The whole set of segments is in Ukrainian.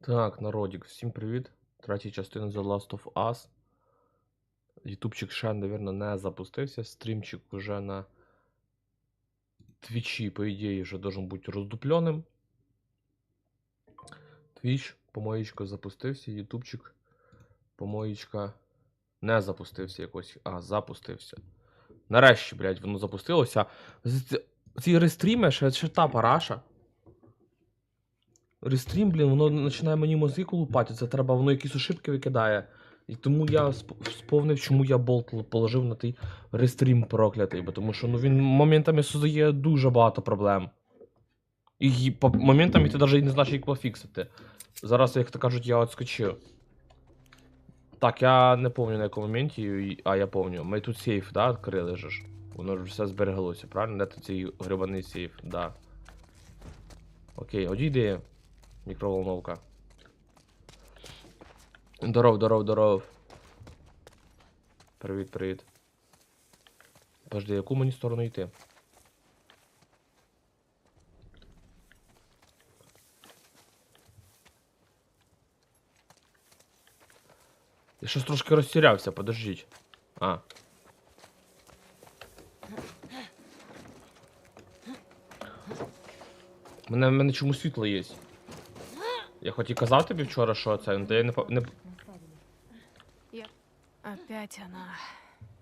Так, народік, всім привіт. Третя частина The Last of Us. Ютубчик ще, напевно, не запустився. Стрімчик вже на Твічі, по ідеї, вже должен бути роздупленим. Твіч, помоєчка запустився, Ютубчик, помоєчка не запустився якось. А, запустився. Нарешті, блядь, воно запустилося. Ці рестріми ще, ще та параша. Рестрім, блін, воно починає мені мозги колупати. Це треба, воно якісь ошибки викидає. І тому я сп- сповнив, чому я болт положив на той рестрім проклятий. Бо тому що ну, він моментами создає дуже багато проблем. І по моментами ти навіть не знаєш, як пофіксити. Зараз, як то кажуть, я отскочив. Так, я не пам'ятаю на якому моменті, а я пам'ятаю. Ми тут сейф, да, відкрили же ж. Воно ж все збереглося, правильно? Де цей грибаний сейф, да. Окей, одійди. Мікроволновка. Здоров, здоров, здоров. Привіт, привіт. Подожди, яку мені сторону йти? Я щось трошки розтірявся, подождіть. А. У мене, мене чому світло є. Я хоч і казав тобі вчора, що це, та я не, по- не... Опять она.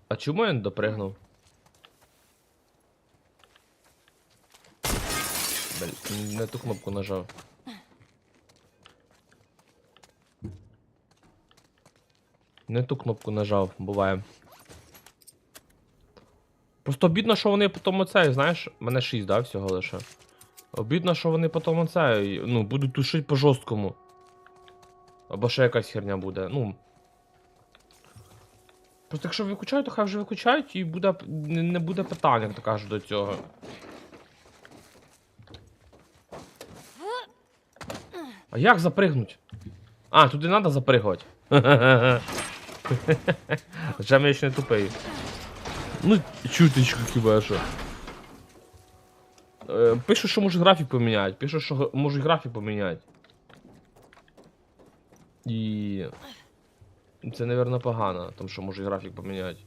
А чому я не допригнув? Блін, не ту кнопку нажав. Не ту кнопку нажав, буває. Просто обідно, що вони потім оце, знаєш, мене 6, да, всього лише. Обідно, що вони потім оце, ну, будуть тушити по жорсткому. Або ще якась херня буде. Ну, Просто якщо виключають, то хай вже виключають і буде, не, буде питань, як то кажуть, до цього. А як запригнуть? А, туди треба запригувати. Хоча я ще не тупий. Ну, чуточку хіба що. Е, Пишу, що можуть графік поміняти. Пишу, що можуть графік поміняти. І. Це, напевно, погано, тому що може графік поміняти.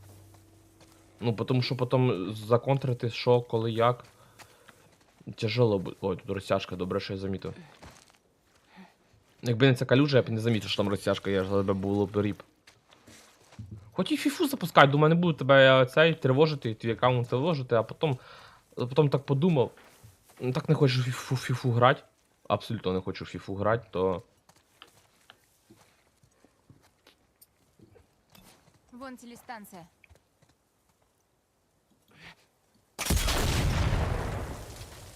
Ну, тому що потім законтрити, що, коли, як. Тяжело буде. Ой, тут розтяжка, добре, що я замітив. Якби не ця калюжа, я б не замітив, що там розтяжка є, але б було б ріп. Хоч і фіфу запускай, думаю, не буду тебе е, цей тривожити, твій аккаунт тривожити, а потім, потім так подумав. Ну, Так не хочу в фіфу, фіфу грати. Абсолютно не хочу в фіфу грати, то. Вон телестанция.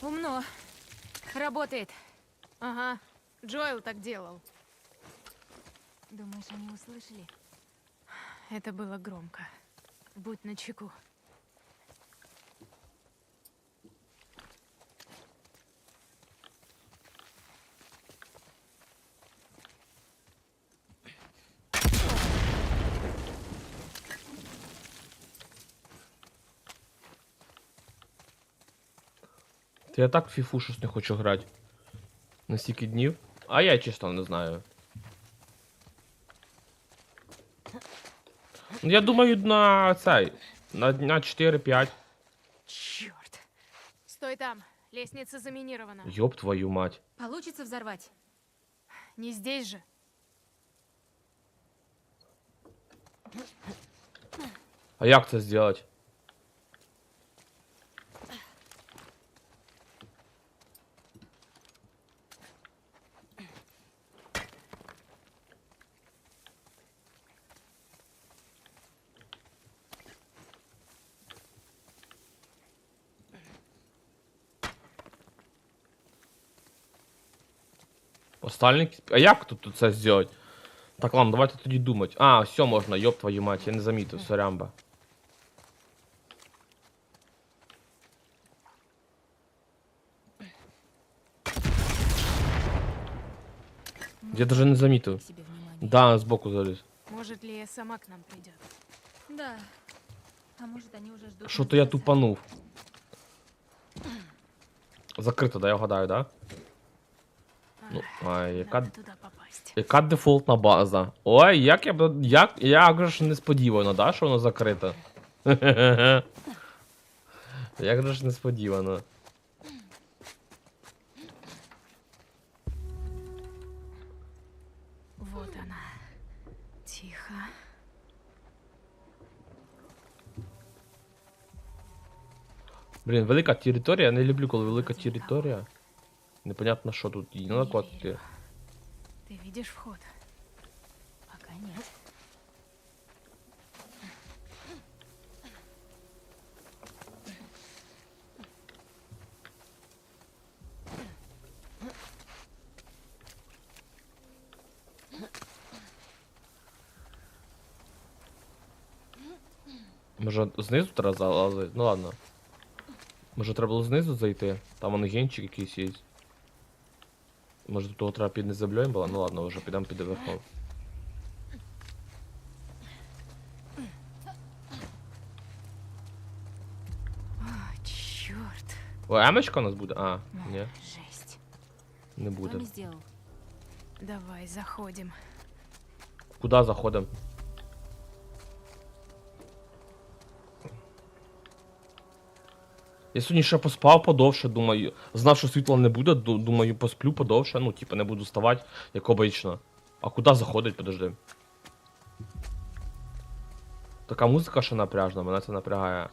Умно. Работает. Ага. Джоэл так делал. Думаешь, они услышали? Это было громко. Будь начеку. Та я так в фіфу щось не хочу грати. На стільки днів. А я чесно не знаю. Ну, Я думаю, на цей. На дня 4-5. Черт. Стой там. Лестница заминирована. Йоп твою мать. Получится взорвать? Не здесь же. А як це зробити? Остальник. А як тут це зробити? Так, ладно, давайте тоді думати. А, все можна, йоп твою мать, я не замітив, сорямба. Я даже не заметил. Да, сбоку залез. Может, Лея сама к нам придет? Да. А может, они уже ждут. Що то я тупанув. Закрито, да, я вгадаю, да? Ну, а яка. Яка дефолтна база? Ой, як я б. Як, як ж несподівано, да, що воно закрите? Як же ж несподівано. Вот она. Тихо. Блін, велика територія, я не люблю, коли велика територія. Непонятно, що тут. Не накладки. верю. Ты видишь вход? Пока нет. Може знизу треба залазити? Ну ладно. Може треба було знизу зайти? Там вон генчик якийсь є. Може до того треба під не землею було? Ну ладно, вже підемо під верхом. О, емочка у нас буде? А, ні, Жесть. не буде. Давай, заходим. Куда заходимо? Я сьогодні ще поспав подовше, думаю. Знав, що світла не буде, думаю, посплю подовше, ну, типу, не буду вставати, як обично. А куди заходить, подожди. Така музика ще напряжна, мене це напрягає.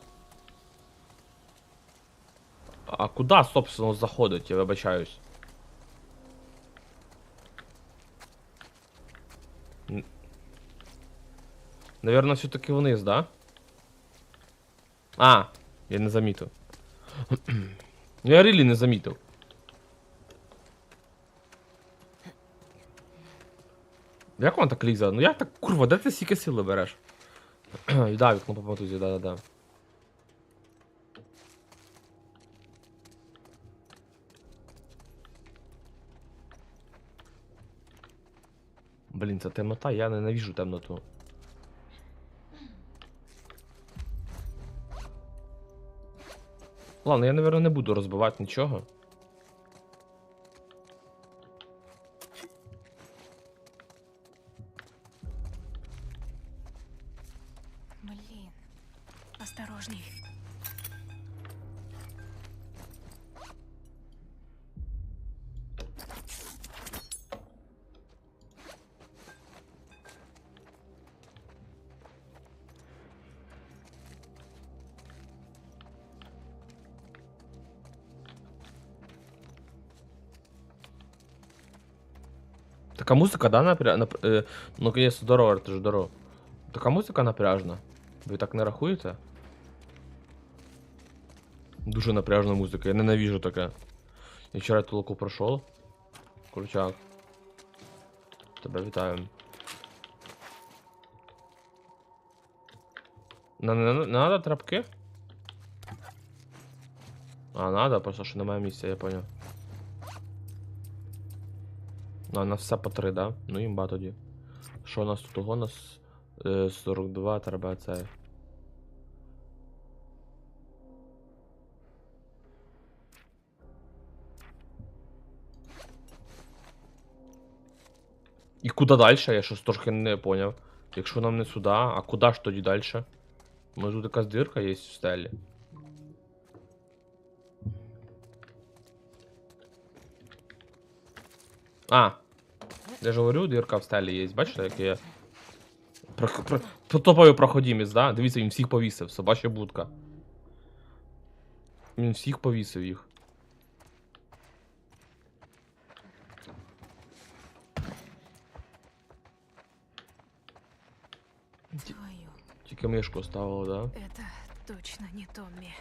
А куди, собственно, заходить, я вибачаюсь. Н- Наверно, все-таки вниз, да? А, я не замітив. Я рілі не замітив. Як вона так лізе? Ну як так, курва, де ти стільки сили береш? Да, вікно по мотузі, да-да-да. Блін, це темнота, я ненавижу темноту. Ладно, я, наверное, не буду розбивати нічого. Така музика, да, напря... Нап... Е, ну, конечно, здорово, це ж здорово. Така музика напряжна. Ви так не рахуєте? Дуже напряжна музика, я ненавижу таке. Я вчора толку пройшов. Кручак. Тебе вітаю. Не, не, не надо трапки? А, надо, просто що немає місця, я понял. А, у нас все по 3, да? Ну імба тоді. Що у нас тут? У нас е, 42 треба це. І куди далі? Я щось трохи не поняв. Якщо нам не сюди, а куди ж тоді далі? Може тут якась дирка є в стелі? А, я ж говорю, дірка в стелі є. Бачите, як я. Про, про, про топовий проходімець, да? Дивіться, він всіх повісив, собача будка. Він всіх повісив їх. Твою. Тільки мишку ставило, да? Это точно не Томми.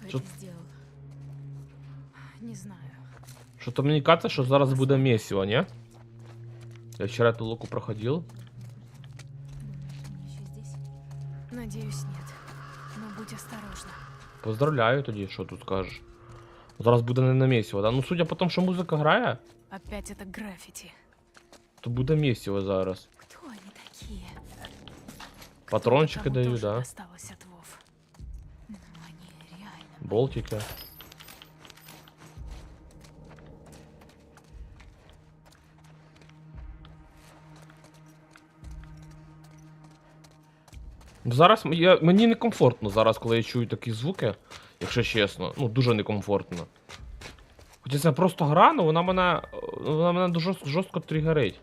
Кто Чё- это сделал? Не знаю. Що то мені кажеться, що зараз буде місіво, ні? Я вчора ту луку проходив. Думаешь, они еще здесь? Надеюсь, нет. Но будь осторожна. Поздравляю тоді, що тут скажеш. Зараз буде не на місіво, да? Ну судя по тому, що музика грає, Опять это граффити. то буде місіво зараз. Кто они такие? Патрончики Кому даю, тоже да. досталось от Вов. Ну, они реально... Болтики. Зараз я, мені некомфортно зараз, коли я чую такі звуки, якщо чесно. Ну, дуже некомфортно. Хоча це просто гра, але вона мене. Вона мене дуже жорстко, жорстко тригерить.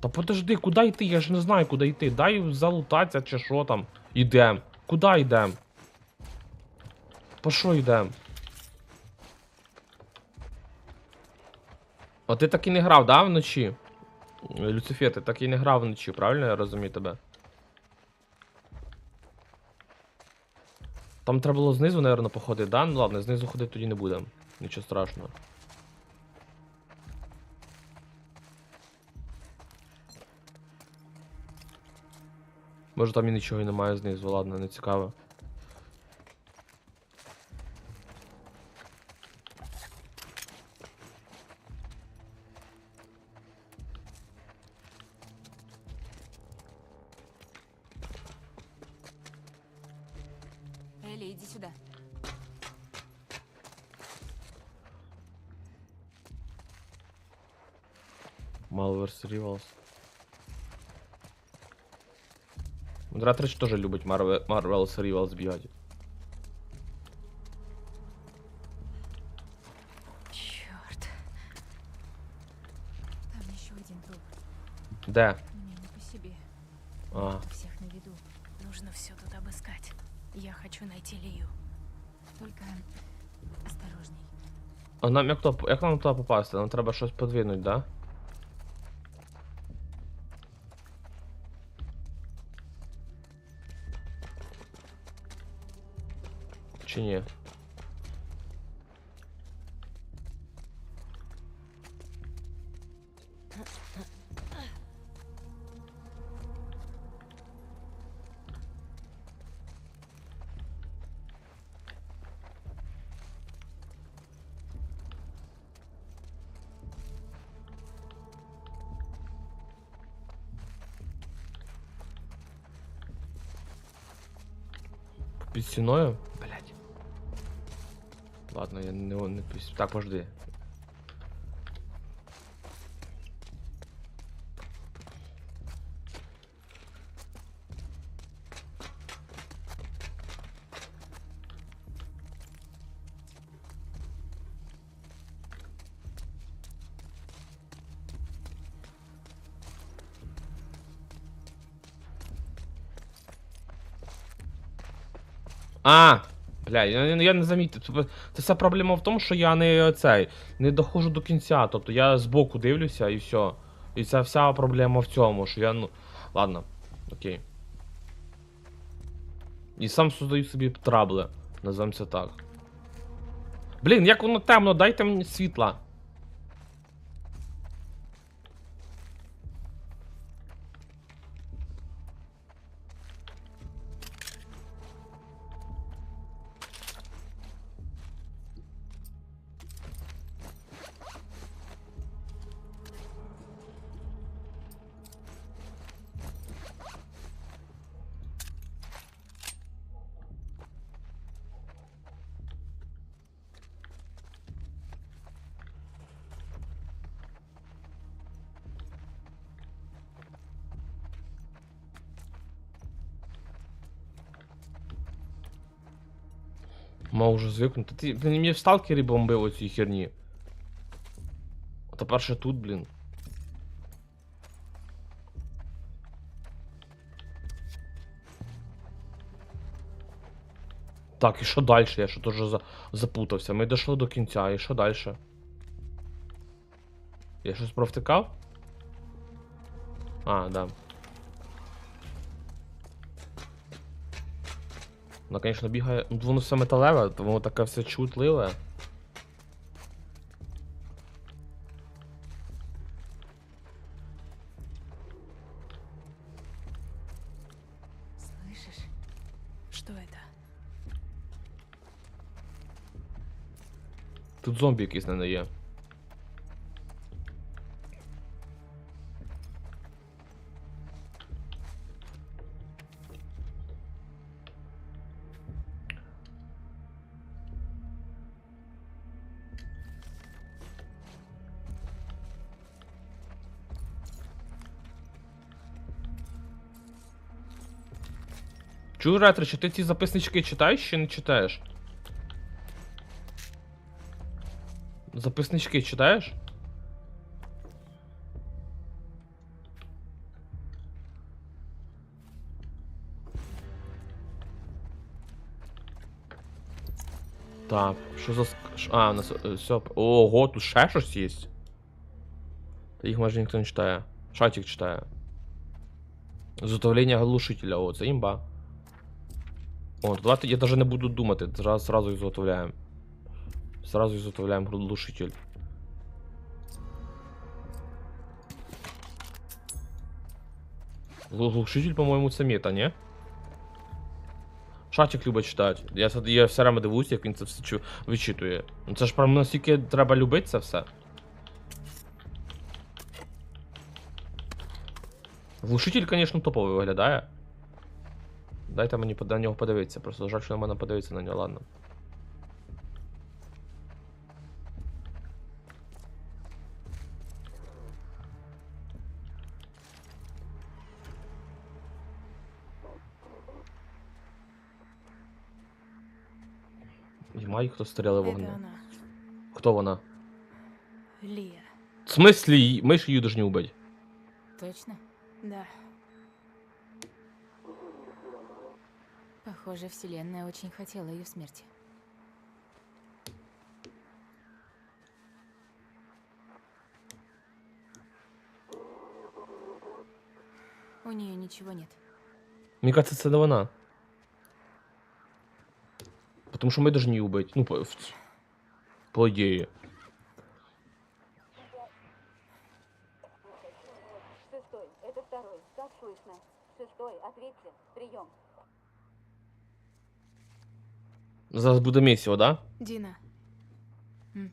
Та подожди, куди йти? Я ж не знаю, куди йти. Дай залутатися чи що там. Ідем. Куди йдем? По що йдем? А ти так і не грав, да, вночі? Люцифер, ти так і не грав вночі, правильно я розумію тебе? Там треба було знизу, наверное, походити, да? Ну ладно, знизу ходити тоді не будемо. Нічого страшного. Може там і нічого і немає знизу, ладно, не цікаво. Элли, иди сюда. Малверс Ривалс. Модераторич тоже любить Марвелс Ривалс бьет. Черт. Там еще один труп. Да. Нам як, то, як нам туди попасти? Нам треба щось подвинути, да? Чи ні? Стіною? Блять. Ладно, я не, не Так, пожди. А! Бля, я, я не замітив. Тобто, Це вся проблема в тому, що я не цей, не доходжу до кінця. Тобто я збоку дивлюся і все. І це вся проблема в цьому, що я, ну. Ладно, окей. І сам создаю собі трабли. Називаємо це так. Блін, як воно темно, дайте мені світла. Вже звикнути. Ти, блін, мені в сталкері бомбив цій херні. А тепер ще тут, блін. Так, і що далі? Я що теж за... запутався. Ми дійшли до кінця, і що далі? Я щось провтикав? А, да. Воно, звісно, бігає. Ну, воно все металеве, то воно таке все чутливе. Слышишь? Что это? Тут зомбі якийсь не є. Чуй, ретро, чи ти ці записнички читаєш чи не читаєш? Записнички читаєш? Так, що за... А, у нас е, все. Ого, тут ще щось є. Та їх майже ніхто не читає. Шатик читає. Зготовлення глушителя, о, це імба. О, то давайте я даже не буду думати, зразу, сразу изготовляем. Сразу изготовляем глушитель. Гл- Глушитель, по-моєму, це мета, ні? Шатик любить читати. Я, с- я все время дивуюся, як він це все чу- вичитує. Ну це ж прям настільки треба любити це все. Глушитель, звісно, топовий виглядає. Дайте мені на нього подивитися, просто жаль, що на мене подивитися на нього, ладно. Ємай, хто стріли Это вогнем. Хто вона? Лия. В смислі, ми ж її должны убити. Точно? Да, Похоже, Вселенная очень хотела ее смерти. У нее ничего нет. Мені кажется, це не вона. Потому що ми должны її убити. Ну, по, в- по ідеї. Зараз буде місіо, да? Дина. М.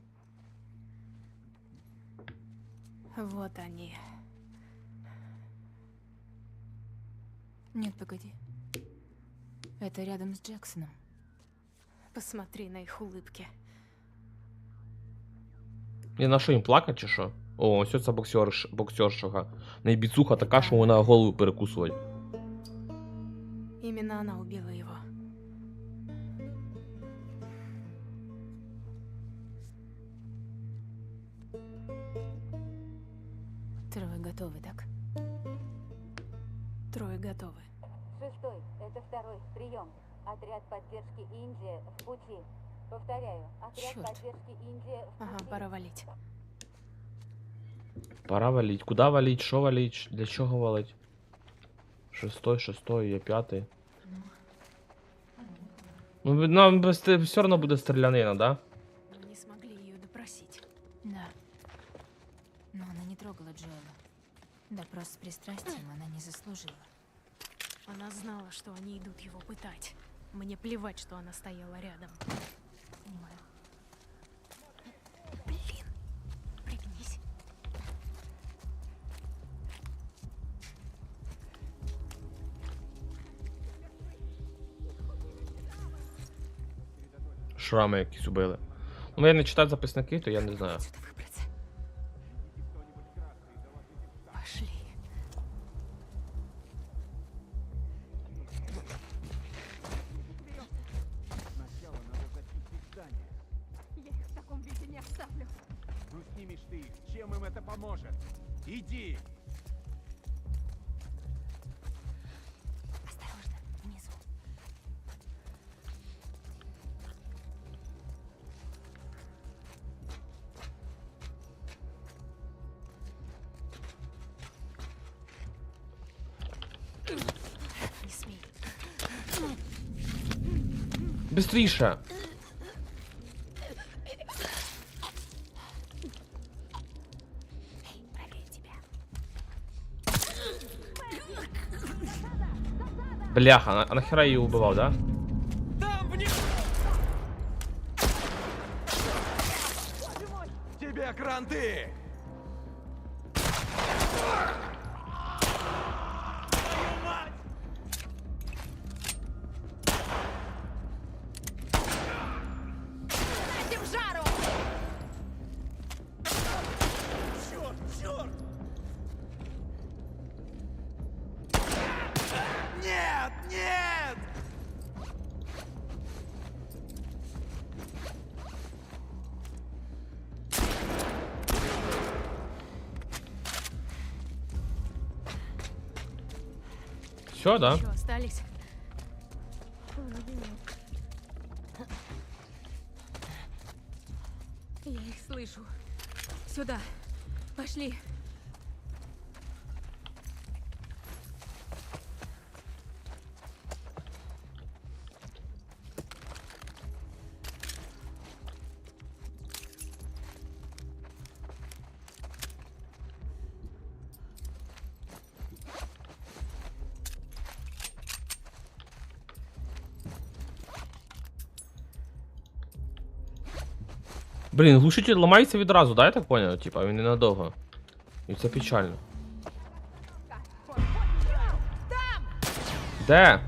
Вот они. Нет, погоди. Это рядом с Джексоном. Посмотри на их улыбки. Не на що їм плакати чи що? О, ось це боксер, боксершага. Найбіцуха така, що вона голову перекусує. Именно она убила его. Готовы, так? Трое готовы. Шестой, это второй. Прием. Отряд поддержки Индия в пути. Повторяю, отряд Чёрт. поддержки Индия в Ага, пути. пора валить. Пора валить. Куда валить? Що валить? Для чого валить? Шестой, шестой, є п'ятий. Ну, нам все одно буде стрілянина, да? Не смогли ее допросить. Да. Но она не трогала Джоэла. Допрос с пристрастием она не заслужила. Она знала, что они идут его пытать. Мне плевать, что она стояла рядом. Понимаю. Блин, пригнись. Шрами якісь убили. Ну, я не читаю записники, то я не знаю. Быстріше! Правее тебя. Бляха, а, а нахера її убивав, да? Тебе кранты! Все, да? Я их слышу. Сюда. Пошли. Блін, глушитель ламається відразу, да, я так поняв? Типа, він ненадовго. І це печально. Де?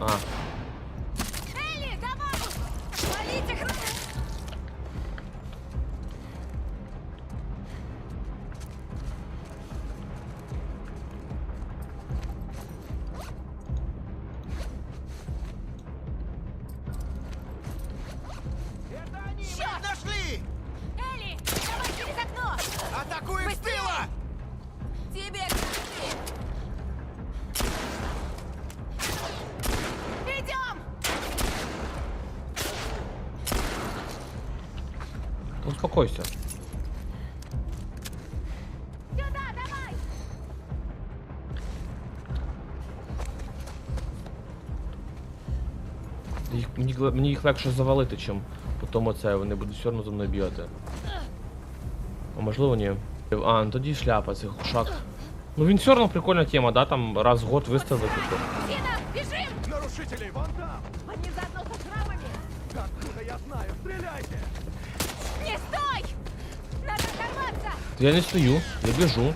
А, успокойся. Сюда, давай! Їх, мені, мені їх легше завалити, чим потім оце, вони будуть все одно за мною бігати. А можливо ні. А, ну тоді шляпа, цих ушак. Ну він все одно прикольна тема, да, там раз в год. Дина, бежим! Нарушителей вон там! Они заодно со шрамами! Откуда я знаю? Стреляйте! Не стой! Надо оторваться! Я не стою, я біжу.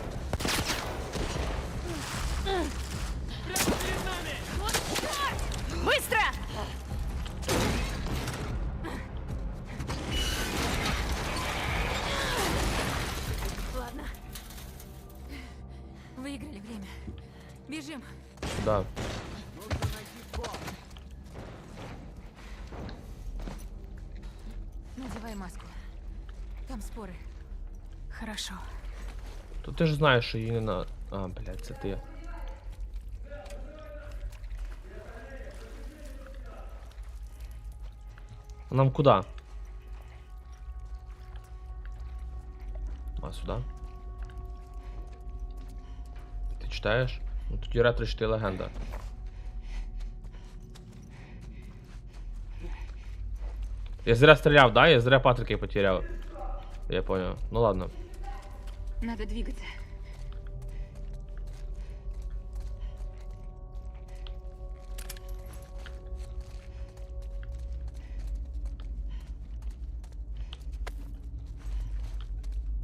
Ти ж знаєш, що її не на. А, блядь, це ти. Нам куда? А, сюда? Ти читаєш? Ну тоді ретро 4 легенда. Я зря стріляв, да? Я зря патрики потеряв. Я понял. Ну ладно. Надо двигаться.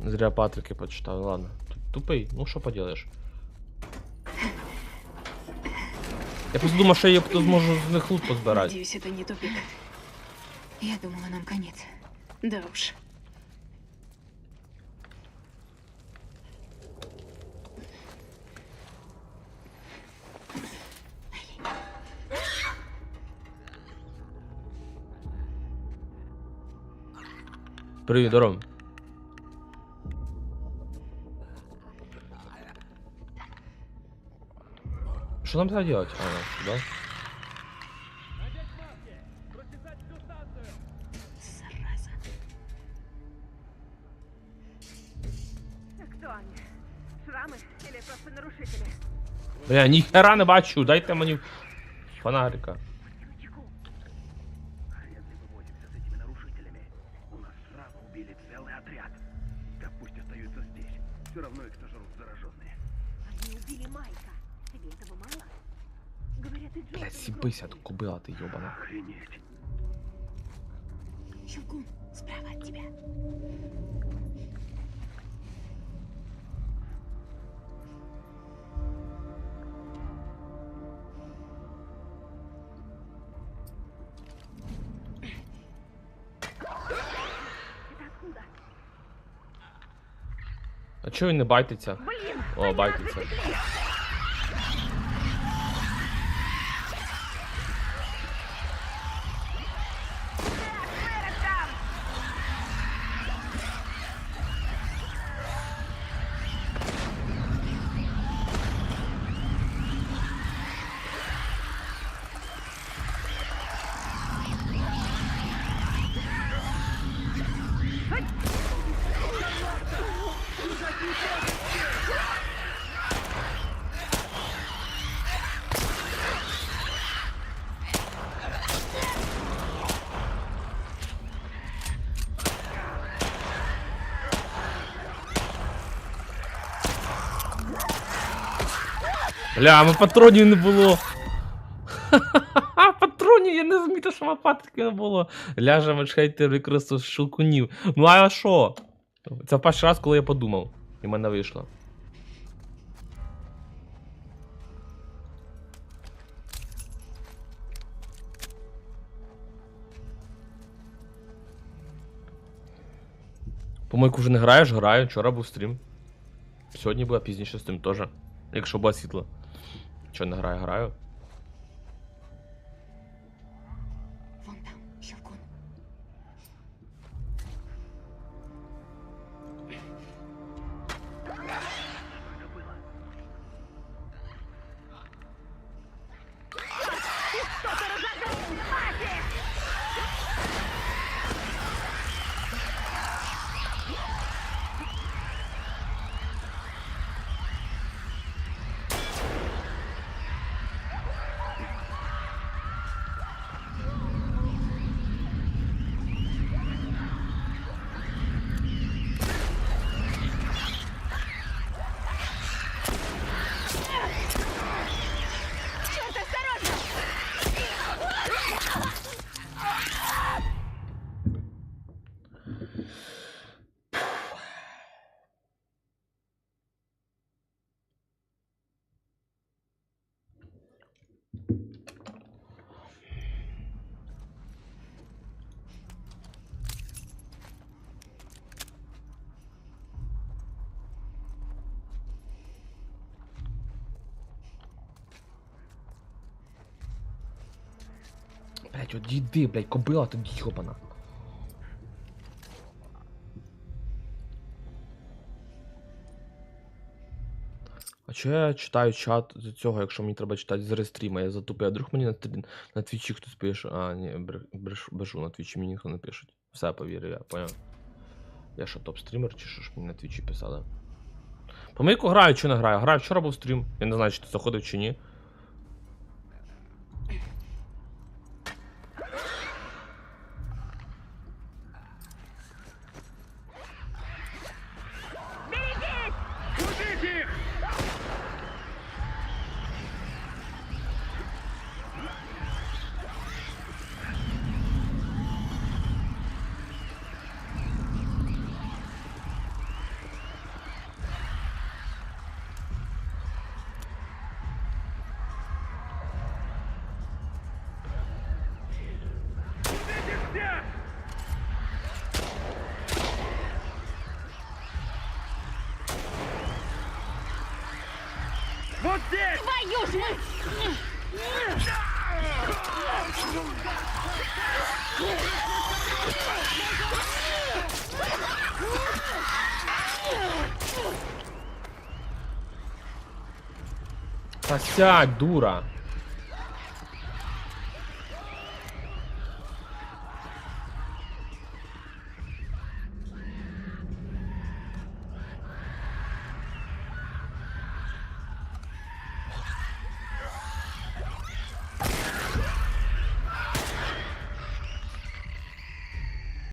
Зря Патрики почитав, ладно. Т- Тупий, ну що поделаєш. Я просто думав, що я тут зможу з них лут позбирати. Надеюсь, это не тупик. Я думала, нам конец. Да уж. Привіт, здорово. Що нам треба делать? А, нарушители? Бля, ніхера не бачу, дайте мені фонарика. Кобила ти йобана. Охренеть. Щелкун, справа от тебя. А чого він не байтиться? О, байтиться. Бля, ми патронів не було. Ха-ха-ха, патронів, я не змітив, що мапатки не було. Ляже хейтер використав шелкунів. Ну а що? Це перший раз, коли я подумав. І в мене вийшло. По-моєму, вже не граєш, граю. Вчора був стрім. Сьогодні буде пізніше стрім теж. Якщо буде світло. Чого не граю, граю. Блять, от дійди, блять, кобила ти йобана. А чого я читаю чат з цього, якщо мені треба читати з рестріма? Я затупив, а вдруг мені на, на твічі хтось пише. А, ні, бр- брешу, на твічі мені ніхто не пише. Все, повірив, я поняв. Я що, топ-стрімер, чи що ж мені на твічі писали? По мейку граю, чи не граю? Граю, вчора був стрім. Я не знаю, чи ти заходив чи ні. Твою ж мать! Та сядь, дура.